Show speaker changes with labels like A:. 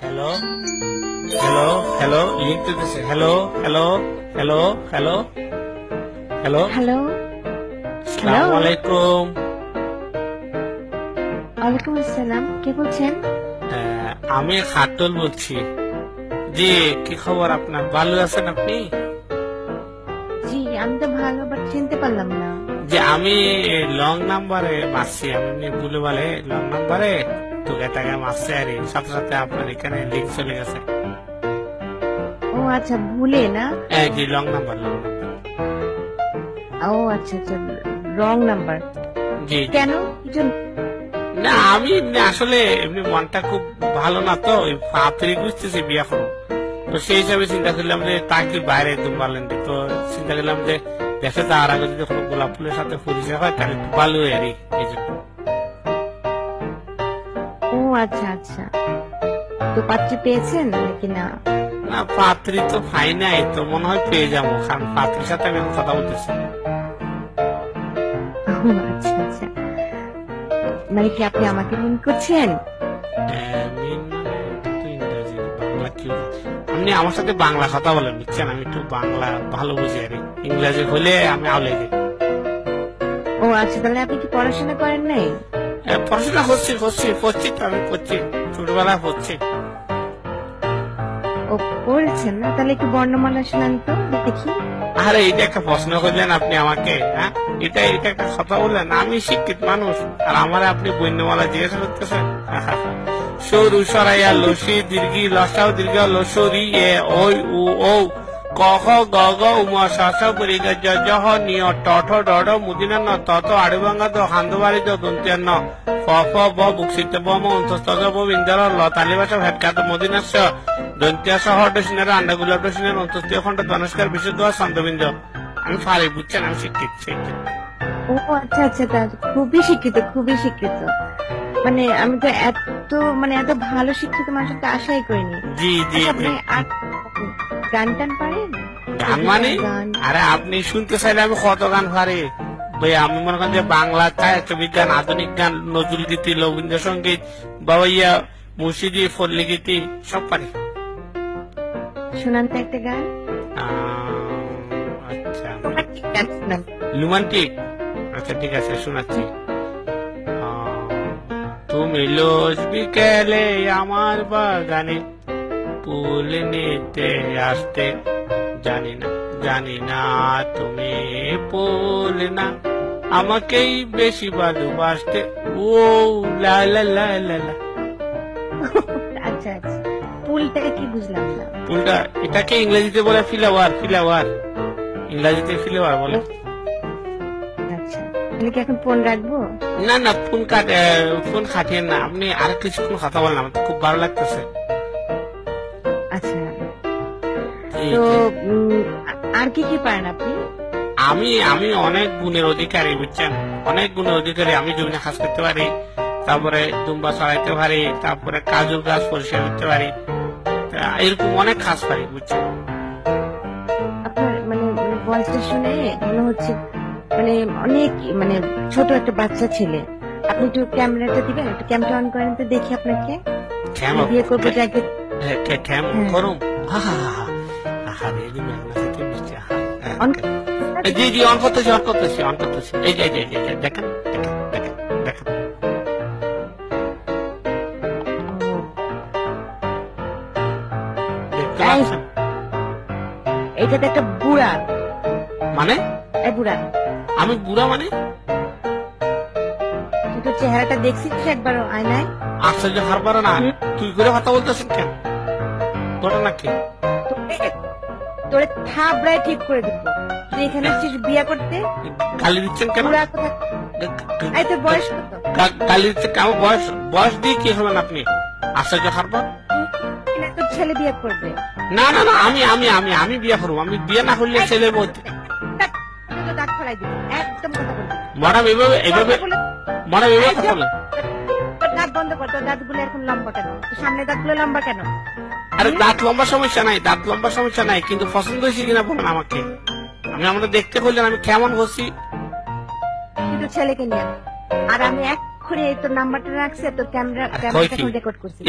A: Hello hello hello link দিতেছে hello hello hello hello hello
B: hello
A: সালাম আলাইকুম
B: ওয়ালাইকুম আসসালাম কে বলছেন?
A: আমি খাটুল বলছি। জি কি খবর আপনার? ভালো আছেন আপনি?
B: জি আমি তো ভালো বাট চিনতে পারলাম না।
A: যে আমি লং নাম্বারে মারছি আমি ভুলে বলে লং নাম্বারে তো এটাকে মারছি আর সাথে সাথে আপনার এখানে লিঙ্ক চলে গেছে।
B: ও আচ্ছা ভুলে না?
A: জি লং নাম্বার লং
B: ও আচ্ছা আচ্ছা রং নাম্বার
A: জি।
B: কেন? কিছু
A: না আমি আসলে এমনি মনটা খুব ভালো না তো ফাতরি বুঝতেছি বিয়া করব। তো সেই হিসাবে চিন্তা করলাম যে তা কি বাইরে দুমবালেন তো চিন্তা করলাম যে দেশে যাওয়ার আগে যদি কোনো গোলাপ ফুলের সাথে পরিচয় হয় তাহলে ভালো হয় আর কি, এই জন্য।
B: আচ্ছা আচ্ছা। তো পাত্রী পেয়েছেন নাকি না?
A: না পাত্রী তো পাই নাই তো মনে হয় পেয়ে যাব কারণ পাত্রীর সাথে আমি এখন কথা বলতেছি
B: ও আচ্ছা আচ্ছা। মানে কি আপনি আমাকে করছেন?
A: আহ, মেন মানে তো ইংরেজি, বাংলা কি আপনি আমার সাথে বাংলা কথা বলেন বুঝছেন? আমি একটু বাংলা ভালো বুঝি আর কি। ইংরেজি হলে আমি আউলে যাই।
B: ও আচ্ছা তাহলে আপনি কি পড়াশোনা করেন নাই?
A: পড়াশোনা করছি করছি পড়ছি তো আমি করছি ছোটবেলায় পড়ছি
B: ও পড়েছেন না তাহলে একটু বর্ণমালা শোনান তো দেখি।
A: আরে এটা একটা প্রশ্ন করলেন আপনি আমাকে হ্যাঁ? এটা এটা একটা কথা বললেন আমি শিক্ষিত মানুষ আর আমার আপনি বন্যমালা জিজ্ঞাসা করতেছেন? সরু সরাইয়া লসি দীর্ঘি লসাও দীর্ঘ লসরি এ ওই উ ও ক খ গ গ উম স স পরি গ জ জ নিয় ট ঠ ড ড মুদিনা ন ত ত আড়ুবাঙ্গা দ হান্দবাড়ি দ দন্তিয়ান ন ফ ফ ব বুকসিত ব ম ব বিন্দর ল ভেটকাত মদিনাস্য দন্তিয়া সহ ডসিনের আন্ডাগুলা ডসিনের অন্তস্থীয় খণ্ড ধনস্কার বিশুদ্ধ চন্দ্রবিন্দ আমি ফারি বুঝছেন আমি শিক্ষিত শিক্ষিত
B: ও আচ্ছা আচ্ছা খুবই শিক্ষিত খুবই শিক্ষিত মানে আমি তো এত মানে এত ভালো শিক্ষিত মানুষকে আশাই করিনি
A: জি জি
B: আপনি গান টান পারেন?
A: গান মানে? আরে আপনি শুনতে চাইলে আমি কত গান পারি? ভাই আমি মনে করেন যে বাংলা বিজ্ঞান আধুনিক গান নজরুল গীতি রবীন্দ্রসঙ্গীত বাবা ইয়া মুর্শিদি ফল্লি গীতি সব পারি।
B: শোনান তো একটা গান।
A: আচ্ছা।
B: রোমান্টিক
A: আচ্ছা ঠিক আছে শোনাচ্ছি। তুমি লোজ বিকেলে আমার বাগানে ফুল নিতে আসতে। জানি না জানি না তুমি ফুল না। আমাকেই বেশি ভালোবাসতে। ও লা লা লা লা লা।
B: আচ্ছা আচ্ছা। পুলটাকে কি বুঝলাম না?
A: ফুলটা এটাকে ইংরেজিতে বলে ফিলাওয়ার ফিলাওয়ার। ইংরেজিতে ফিলাওয়ার বলে।
B: আচ্ছা তাহলে কি এখন ফোন রাখব?
A: না না ফোন কাট ফোন খাটিয়ে না। আপনি আর কিছুক্ষণ কথা বলেন তো খুব ভালো লাগতেছে।
B: আচ্ছা তো আর কি কি পারেন আপনি?
A: আমি আমি অনেক গুণের অধিকারী বুঝছেন? অনেক গুণের অধিকারী আমি জমিনে কাজ করতে পারি। তারপরে দুম্বা ছড়াইতে পারি তারপরে কাজুর গাছ পরিষ্কার করতে পারি। এরকম অনেক কাজ পারি বুঝছেন?
B: আপনার মানে ভয়েসটা শুনে মনে হচ্ছে মানে অনেক মানে ছোট একটা বাচ্চা ছেলে। আপনি একটু ক্যামেরাটা দিবেন একটু ক্যামেরা অন করেন তো দেখি আপনাকে। বিয়ে করব
A: কেমন?
B: হ্যাঁ।
A: হা হা আহা রে মেঘনা থেকে মিষ্টি আহা।
B: অন
A: এই জি জি অন করতেছি অন করতেছি অন করতেছি। এই যে এই যে, এই যে, এই যে, দেখেন দেখেন দেখেন দেখেন। দেখতে
B: এটা তো একটা বুড়া।
A: মানে?
B: এই বুড়া।
A: আমি বুড়া মানে?
B: তুই তো চেহারাটা দেখছিস একবার আয়নায়?
A: আশ্চর্য হারবার না। তুই করে কথা বলতেছেন কেন? ঘটনা কি
B: তোরে- থাবড়ায় ঠিক করে দিব। তুই এখানে আসছিস বিয়া করতে?
A: গালি দিচ্ছেন কেন?
B: এই তোর বয়স কত?
A: গালি দিচ্ছেন কেন? বয়স বয়স দিয়ে কি হবেন আপনি? আশ্চর্য হারবার
B: তোর ছেলে বিয়ে করবে।
A: না না না আমি আমি আমি আমি বিয়ে করব। আমি বিয়ে না করলে ছেলে বলতে
B: একদম কথা বলবি
A: ম্যাডাম এভাবে এভাবে ম্যাডাম এভাবে কথা
B: তোর দাঁত বন্ধ কর। তোর দাঁতগুলো এরকম লম্বা কেন? সামনে দাঁতগুলো লম্বা কেন?
A: আরে দাঁত লম্বা সমস্যা নাই দাঁত লম্বা সমস্যা নাই কিন্তু পছন্দ হয়েছে কিনা বলেন আমাকে। আমি আমাদের দেখতে বললেন আমি কেমন হচ্ছি?
B: কিন্তু ছেলেকে নিয়ে। আর আমি এক এই তোর নাম্বারটা রাখছি তোর ক্যামেরা ক্যামেরা রেকর্ড করছি।